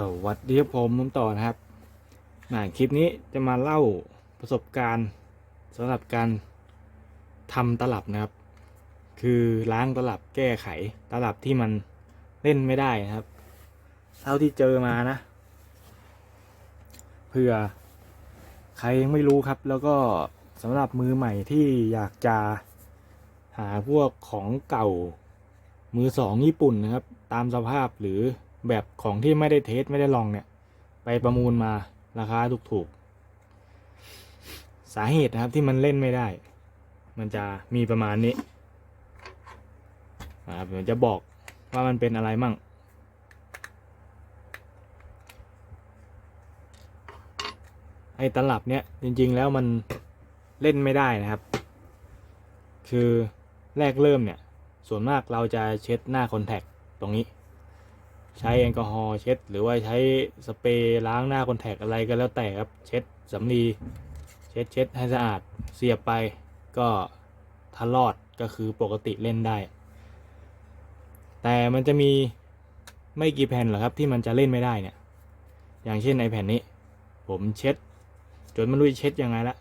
สวัสดีครับผมผมต่อนะครับอ่าคลิปนี้จะมาเล่าประสบการณ์สำหรับการทำตลับนะครับ คือล้างตลับแก้ไขตลับที่มันเล่นไม่ได้นะครับ เท่าที่เจอมานะเผื่อใครยังไม่รู้ครับ แล้วก็สำหรับมือใหม่ที่อยากจะหาพวกของเก่ามือสองญี่ปุ่นนะครับ ตามสภาพหรือ แบบของที่ไม่ได้เทสไม่ได้ลองเนี่ย ไปประมูลมาราคาถูกๆสาเหตุนะครับที่มันเล่นไม่ได้ มันจะมีประมาณนี้นะครับเดี๋ยวจะบอกว่ามันเป็นอะไรมั่ง ไอ้ตลับเนี้ยจริงๆแล้วมันเล่นไม่ได้นะครับ คือแรกเริ่มเนี่ย ส่วนมากเราจะเช็ดหน้าคอนแทคตรงนี้ ใช้แอลกอฮอล์เช็ด หรือว่าใช้สเปรย์ล้างหน้าคอนแทคอะไรก็แล้วแต่ครับ เช็ดสำลีเช็ดเช็ดให้สะอาดเสียบไปก็ถ้ารอดก็คือปกติเล่นได้ แต่มันจะมีไม่กี่แผ่นหรอครับที่มันจะเล่นไม่ได้เนี่ย อย่างเช่นในแผ่นนี้ ผมเช็ด จนไม่รู้เช็ดยังไงละ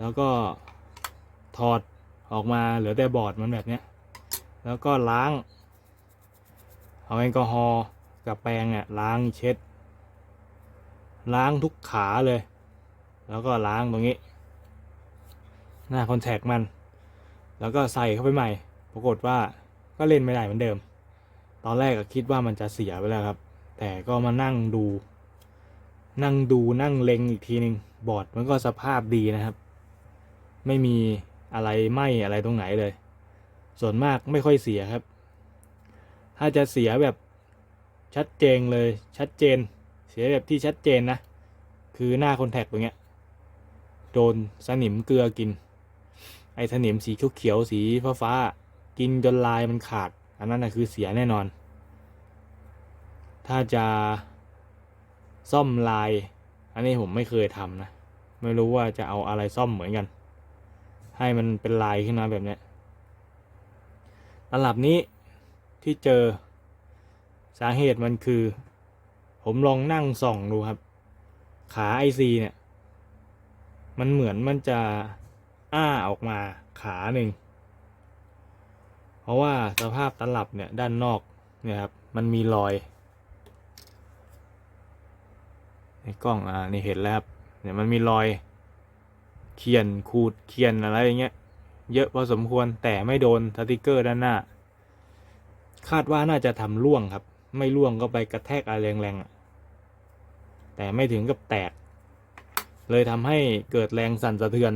แล้วก็ถอดออกมาเหลือแต่บอร์ดมันแบบเนี้ย แล้วก็ล้าง เอาแอลกอฮอล์กับแปรงเนี่ยล้างเช็ด ล้างทุกขาเลย แล้วก็ล้างตรงนี้ หน้าคอนแทคมัน แล้วก็ใส่เข้าไปใหม่ ปรากฏว่าก็เล่นไม่ได้เหมือนเดิม ตอนแรกก็คิดว่ามันจะเสียไปแล้วครับ แต่ก็มานั่งดู นั่งดูนั่งเล็งอีกทีหนึ่งบอร์ดมันก็สภาพดีนะครับ ไม่มีอะไรไหมอะไรตรงไหนเลย ส่วนมากไม่ค่อยเสียครับ ถ้าจะเสียแบบชัดเจนเลย ชัดเจน เสียแบบที่ชัดเจนนะ คือหน้าคอนแทคตรงเนี้ย โดนสนิมเกลือกิน ไอ้สนิมสีเขียวสีฟ้าๆกินจนลายมันขาด อันนั้นนะคือเสียแน่นอน ถ้าจะซ่อมลาย อันนี้ผมไม่เคยทำนะ ไม่รู้ว่าจะเอาอะไรซ่อมเหมือนกัน ให้มันเป็นลายขึ้นมาแบบนี้ยตลับนี้ ที่เจอสาเหตุมันคือ ผมลองนั่งส่องดูครับ ขาไอซีเนี่ย มันเหมือนมันจะอ้าออกมาขาหนึ่ง เพราะว่าสภาพตลับเนี่ยด้านนอกเนี่ยครับ มันมีรอยในกล้องอ่านี่เห็นแล้วครับเนี่ยมันมีรอยเขียนขูดเขียนอะไรอย่างเงี้ยเยอะพอสมควรแต่ไม่โดนสติกเกอร์ด้านหน้า คาดว่าน่าจะทำร่วงครับ ไม่ร่วงก็ไปกระแทกอะไรแรงๆแต่ไม่ถึงกับแตก เลยทำให้เกิดแรงสั่นสะเทือน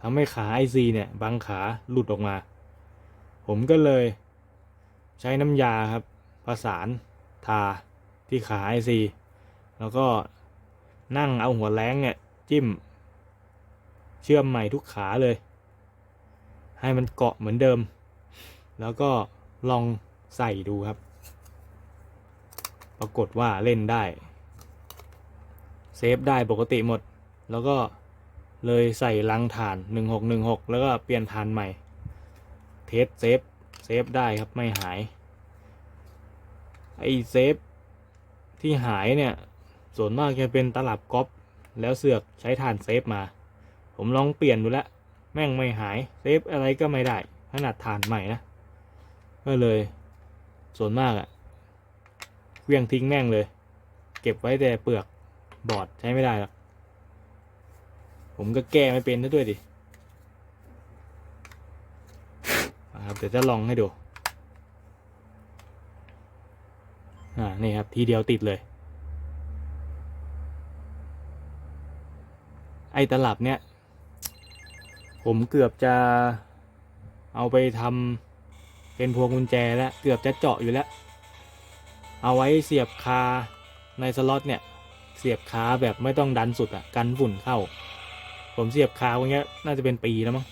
ทำให้ขาไอซีเนี่ยบางขาหลุดออกมา ผมก็เลยใช้น้ำยาครับประสานทาที่ขาไอซีแล้วก็นั่งเอาหัวแรงเนี่ยจิ้ม เชื่อมใหม่ทุกขาเลย ให้มันเกาะเหมือนเดิม แล้วก็ลอง ใส่ดูครับ ปรากฏว่าเล่นได้ เซฟได้ปกติหมด แล้วก็เลยใส่ลังฐาน 1616 แล้วก็เปลี่ยนฐานใหม่ เทสเซฟ เซฟได้ครับไม่หาย ไอเซฟที่หายเนี่ย ส่วนมากจะเป็นตลับก๊อปแล้วเสือกใช้ฐานเซฟมา ผมลองเปลี่ยนดูแล้ว แม่งไม่หาย เซฟอะไรก็ไม่ได้ ขนาดฐานใหม่นะ ก็เลย ส่วนมากอะเครื่องทิ้งแม่งเลย เก็บไว้แต่เปลือกบอร์ดใช้ไม่ได้หรอกผมก็แก้ไม่เป็นซะด้วยดินะครับเดี๋ยวจะลองให้ดูอ่านี่ครับทีเดียวติดเลย ไอ้ตลับเนี้ยผมเกือบจะเอาไปทำ เป็นพวงกุญแจแล้วเกือบจะเจาะอยู่แล้ว เอาไว้เสียบคาในสล็อตเนี่ย เสียบคาแบบไม่ต้องดันสุดอะ่ะกันฝุ่นเข้า ผมเสียบคาอย่างเงี้ยน่าจะเป็นปีแล้วมั้ง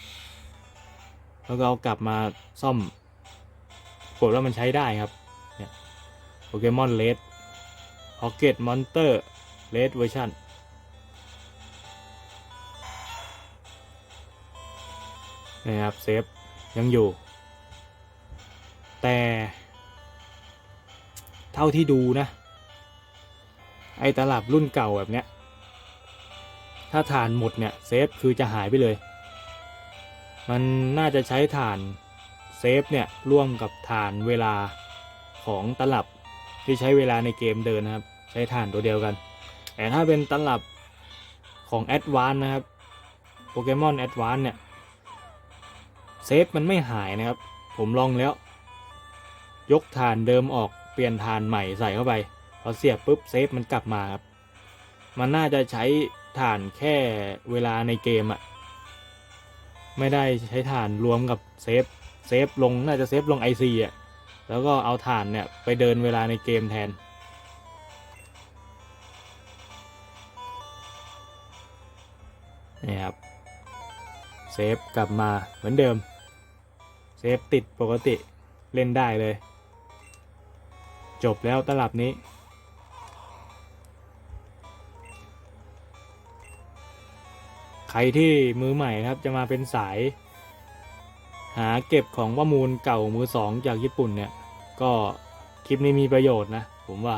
แล้วก็เอากลับมาซ่อมปรากฏว่ามันใช้ได้ครับเนี่ยโปเกมอนเลดพ็อกเก็ตมอนเตอร์เลดเวอร์ชันนะครับเซฟยังอยู่ แต่เท่าที่ดูนะ ไอ้ตลับรุ่นเก่าแบบเนี้ย ถ้าฐานหมดเนี่ยเซฟคือจะหายไปเลย มันน่าจะใช้ฐานเซฟเนี่ยร่วมกับฐานเวลาของตลับที่ใช้เวลาในเกมเดินนะครับ ใช้ฐานตัวเดียวกัน แต่ถ้าเป็นตลับของแอดวานนะครับโปเกมอนแอดวานเนี่ยเซฟมันไม่หายนะครับ ผมลองแล้ว ยกฐานเดิมออกเปลี่ยนฐานใหม่ใส่เข้าไปพอเสียบปุ๊บเซฟมันกลับมาครับ มันน่าจะใช้ฐานแค่เวลาในเกมอะไม่ได้ใช้ฐานรวมกับเซฟเซฟลงน่าจะเซฟลง IC อะแล้วก็เอาฐานเนี่ยไปเดินเวลาในเกมแทน นี่ครับ เซฟกลับมาเหมือนเดิม เซฟติดปกติเล่นได้เลย จบแล้วตลับนี้ ใครที่มือใหม่ครับจะมาเป็นสาย หาเก็บของประมูลเก่ามือสองจากญี่ปุ่นเนี่ย ก็คลิปนี้มีประโยชน์นะ ผมว่า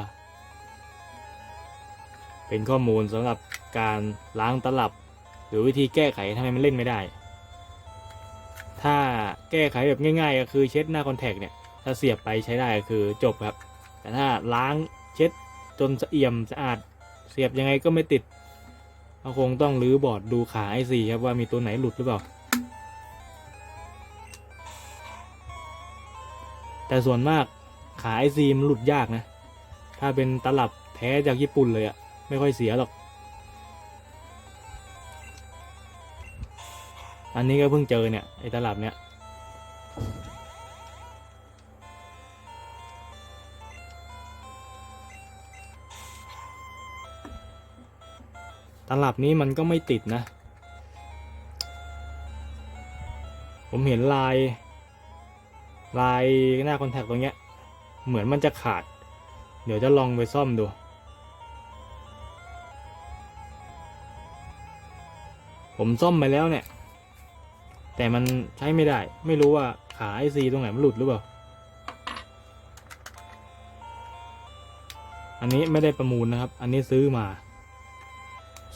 เป็นข้อมูลสำหรับการล้างตลับ หรือวิธีแก้ไขทำไมมันเล่นไม่ได้ ถ้าแก้ไขแบบง่าย ๆ ก็คือเช็ดหน้าคอนแทคเนี่ยถ้าเสียบไปใช้ได้ก็คือจบครับ แต่ถ้าล้างเช็ดจนสะเอี่ยมสะอาดเสียบยังไงก็ไม่ติดก็คงต้องรื้อบอร์ดดูขาไอซีครับว่ามีตัวไหนหลุดหรือเปล่า แต่ส่วนมากขาไอซีมันหลุดยากนะ ถ้าเป็นตลับแท้จากญี่ปุ่นเลยอะไม่ค่อยเสียหรอก อันนี้ก็เพิ่งเจอเนี่ยไอตลับเนี่ย ลับนี้มันก็ไม่ติดนะ ผมเห็นลาย ลายหน้าคอนแทคตรงเนี้ย เหมือนมันจะขาด เดี๋ยวจะลองไปซ่อมดู ผมซ่อมไปแล้วเนี่ย แต่มันใช้ไม่ได้ ไม่รู้ว่าขาไอซีตรงไหนมันหลุดหรือเปล่า อันนี้ไม่ได้ประมูลนะครับ อันนี้ซื้อมา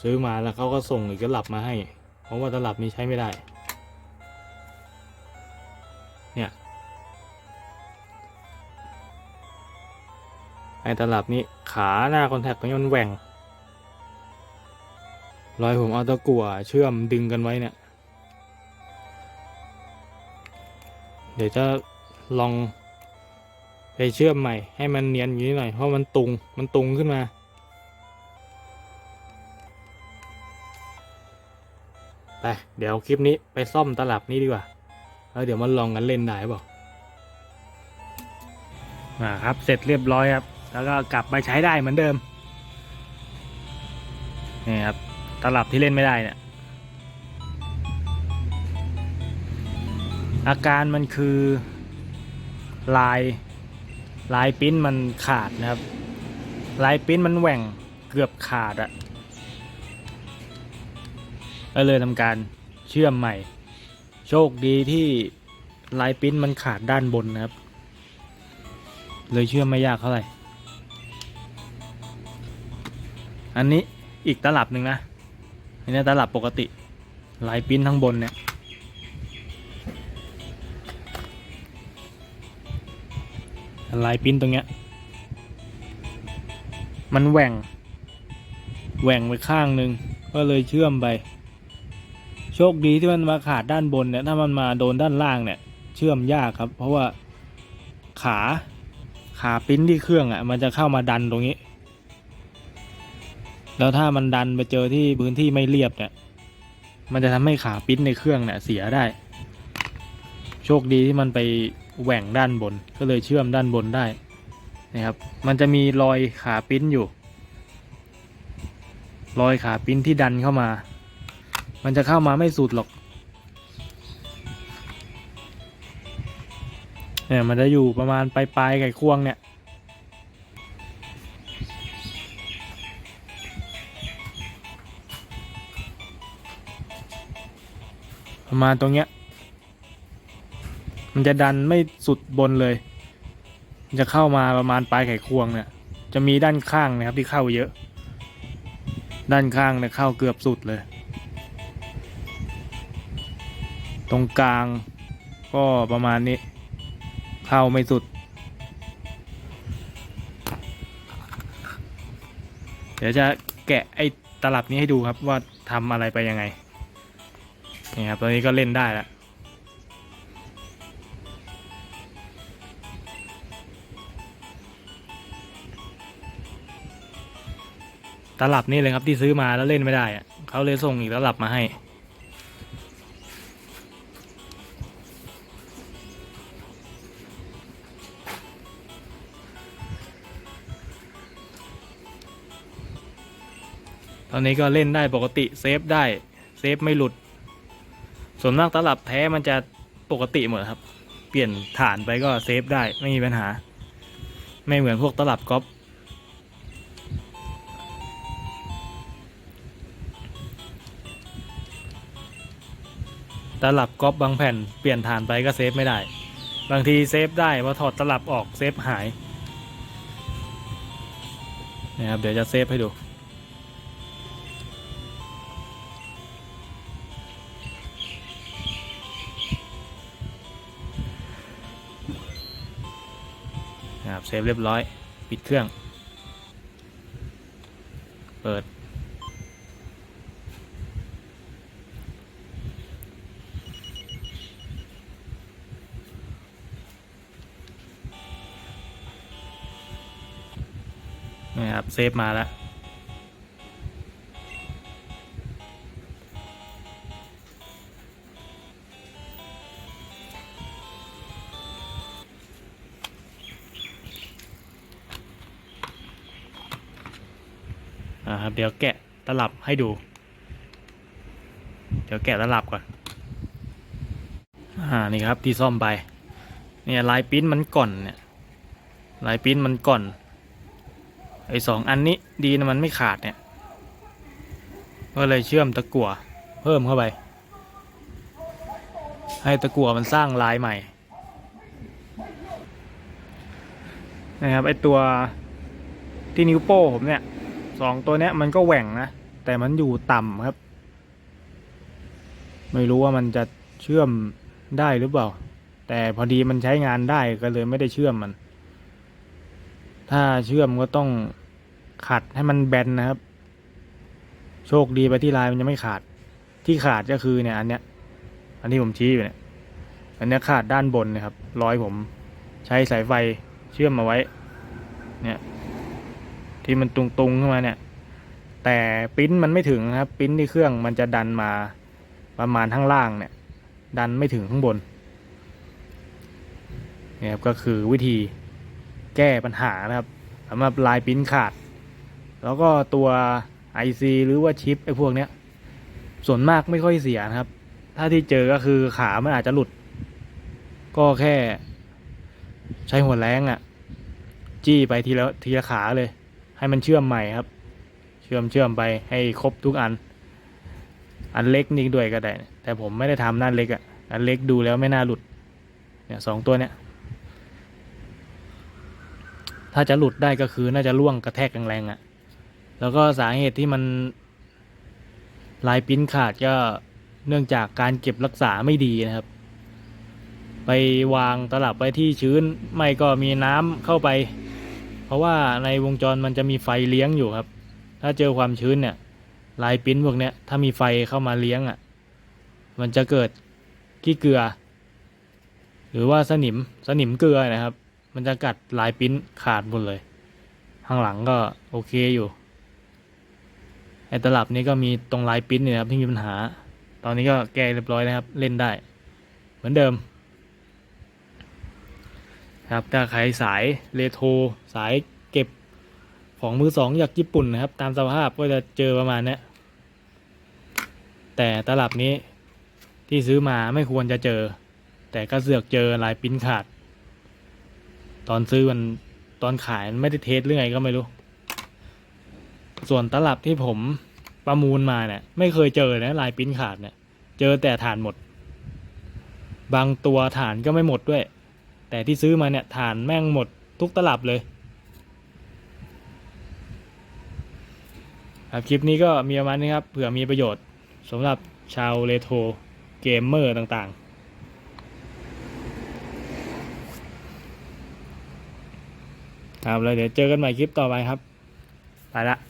ซื้อมาแล้วเขาก็ส่งอีกตลับมาให้ เพราะว่าตลับนี้ใช้ไม่ได้ เนี่ย ไอ้ตลับนี้ขาหน้าคอนแทคตรงนี้มันแหว่ง รอยผมเอาตะกั่วเชื่อมดึงกันไว้เนี่ย เดี๋ยวจะลองไปเชื่อมใหม่ให้มันเนียนอยู่นี้หน่อย เพราะมันตุง มันตุงขึ้นมา ไป เดี๋ยวคลิปนี้ไปซ่อมตลับนี้ดีกว่าแล้วเดี๋ยวมาลองกันเล่นได้เปล่าอ่าครับ เสร็จเรียบร้อยครับ แล้วก็กลับมาใช้ได้เหมือนเดิม นี่ครับ ตลับที่เล่นไม่ได้เนี่ย อาการมันคือลายลายปิ้นมันขาดนะครับ ลายปิ้นมันแหว่งเกือบขาดอะ ก็เลยทำการเชื่อมใหม่ โชคดีที่ลายปิ้นมันขาดด้านบนนะครับ เลยเชื่อมไม่ยากเท่าไหร่ อันนี้อีกตลับหนึ่งนะอันนี้ตลับปกติลายปิ้นทั้งบนเนี่ยลายปิ้นตรงเนี้ย มันแหว่ง แหว่งไปข้างหนึ่งก็เลยเชื่อมไป โชคดีที่มันมาขาดด้านบนเนี่ยถ้ามันมาโดนด้านล่างเนี่ย เชื่อมยากครับ เพราะว่าขาขาปิ้นที่เครื่องอะ่ะมันจะเข้ามาดันตรงนี้ แล้วถ้ามันดันไปเจอที่พื้นที่ไม่เรียบเนี่ย มันจะทำให้ขาปิ้นในเครื่องเนี่ยเสียได้ โชคดีที่มันไปแหว่งด้านบน ก็เลยเชื่อมด้านบนได้นะครับ มันจะมีรอยขาปิ้นอยู่ รอยขาปิ้นที่ดันเข้ามา มันจะเข้ามาไม่สุดหรอก เนี่ยมันจะอยู่ประมาณปลายปลายไก่ควงเนี่ย ประมาณตรงเนี้ย มันจะดันไม่สุดบนเลย จะเข้ามาประมาณปลายไข่ควงเนี่ย จะมีด้านข้างนะครับที่เข้าเยอะ ด้านข้างเนี่ยเข้าเกือบสุดเลย ตรงกลางก็ประมาณนี้ เข้าไม่สุด เดี๋ยวจะแกะไอ้ตลับนี้ให้ดูครับว่าทำอะไรไปยังไง นี่ครับตอนนี้ก็เล่นได้แล้วตลับนี่เลยครับที่ซื้อมาแล้วเล่นไม่ได้เขาเลยส่งอีกตลับมาให้ ตอนนี้ก็เล่นได้ปกติเซฟได้เซฟไม่หลุด ส่วนมากตลับแท้มันจะปกติหมดครับ เปลี่ยนฐานไปก็เซฟได้ไม่มีปัญหา ไม่เหมือนพวกตลับก๊อปตลับก๊อปบางแผ่นเปลี่ยนฐานไปก็เซฟไม่ได้ บางทีเซฟได้พอถอดตลับออกเซฟหายนะครับเดี๋ยวจะเซฟให้ดู นะครับเซฟเรียบร้อย ปิดเครื่อง เปิด นะครับเซฟมาแล้ว ดี๋ยวแกะตลับให้ดู เดี๋ยวแกะตลับก่อน อ่า นี่ครับที่ซ่อมไป เนี่ยลายปิ้นมันก่อนเนี่ย ลายปิ้นมันก่อน ไอ้สองอันนี้ดีนะมันไม่ขาดเนี่ย ก็เลยเชื่อมตะกั่วเพิ่มเข้าไป ให้ตะกั่วมันสร้างลายใหม่ นะครับไอตัวที่นิ้วโป้ผมเนี่ย สองตัวเนี้ยมันก็แหว่งนะ แต่มันอยู่ต่ำครับ ไม่รู้ว่ามันจะเชื่อมได้หรือเปล่า แต่พอดีมันใช้งานได้ก็เลยไม่ได้เชื่อมมัน ถ้าเชื่อมก็ต้องขัดให้มันแบนนะครับ โชคดีไปที่ลายมันยังไม่ขาด ที่ขาดก็คือเนี่ยอันเนี้ย อันที่ผมชี้อยู่เนี่ย อันเนี้ยขาดด้านบนนะครับ ร้อยผมใช้สายไฟเชื่อมมาไว้ เนี่ย ที่มันตุงๆขึ้นมาเนี่ย แต่ปิ้นมันไม่ถึงนะครับ ปิ้นที่เครื่องมันจะดันมาประมาณข้างล่างเนี่ย ดันไม่ถึงข้างบนนี่ครับก็คือวิธีแก้ปัญหานะครับสำหรับลายปิ้นขาด แล้วก็ตัว IC หรือว่าชิปไอ้พวกเนี้ย ส่วนมากไม่ค่อยเสียนะครับ ถ้าที่เจอก็คือขามันอาจจะหลุด ก็แค่ใช้หัวแรงอะ่ะ จี้ไปทีละทีละขาเลย ให้มันเชื่อมใหม่ครับ เชื่อมเชื่อมไปให้ครบทุกอัน อันเล็กนี่ด้วยก็ได้ แต่ผมไม่ได้ทำนั่นเล็กอะ่ะอันเล็กดูแล้วไม่น่าหลุดเนี่ยสองตัวเนี้ยถ้าจะหลุดได้ก็คือน่าจะล่วงกระแทกแรงๆอะ่ะ แล้วก็สาเหตุที่มันลายปิ้นขาดก็เนื่องจากการเก็บรักษาไม่ดีนะครับ ไปวางตลับไว้ที่ชื้น ไม่ก็มีน้ำเข้าไป เพราะว่าในวงจรมันจะมีไฟเลี้ยงอยู่ครับ ถ้าเจอความชื้นเนี่ยลายปิ้นพวกเนี้ยถ้ามีไฟเข้ามาเลี้ยงอะ่ะ มันจะเกิดขี้เกลือ หรือว่าสนิมสนิมเกลือนะครับ มันจะกัดลายปิ้นขาดหมดเลยข้างหลังก็โอเคอยู่ไอ้ตลับนี้ก็มีตรงลายปิ้นเนี่ยครับที่มีปัญหา ตอนนี้ก็แก้เรียบร้อยนะครับ เล่นได้ เหมือนเดิม ครับถ้าใครสายเรโทรสายเก็บของมือสองจากญี่ปุ่นนะครับ ตามสภาพก็จะเจอประมาณนี้แต่ตลับนี้ที่ซื้อมาไม่ควรจะเจอ แต่ก็เสือกเจอลายปิ้นขาด ตอนซื้อมันตอนขายไม่ได้เทสเรื่องไงก็ไม่รู้ ส่วนตลับที่ผมประมูลมาเนี่ยไม่เคยเจอนะลายปิ้นขาดเนี่ย เจอแต่ฐานหมด บางตัวฐานก็ไม่หมดด้วย แต่ที่ซื้อมาเนี่ยฐานแม่งหมดทุกตลับเลย ครับคลิปนี้ก็มีประมาณนี้ครับ เผื่อมีประโยชน์สำหรับชาวเรโทรเกมเมอร์ต่างๆ ครับแล้วเดี๋ยวเจอกันใหม่คลิปต่อไปครับ ไปละ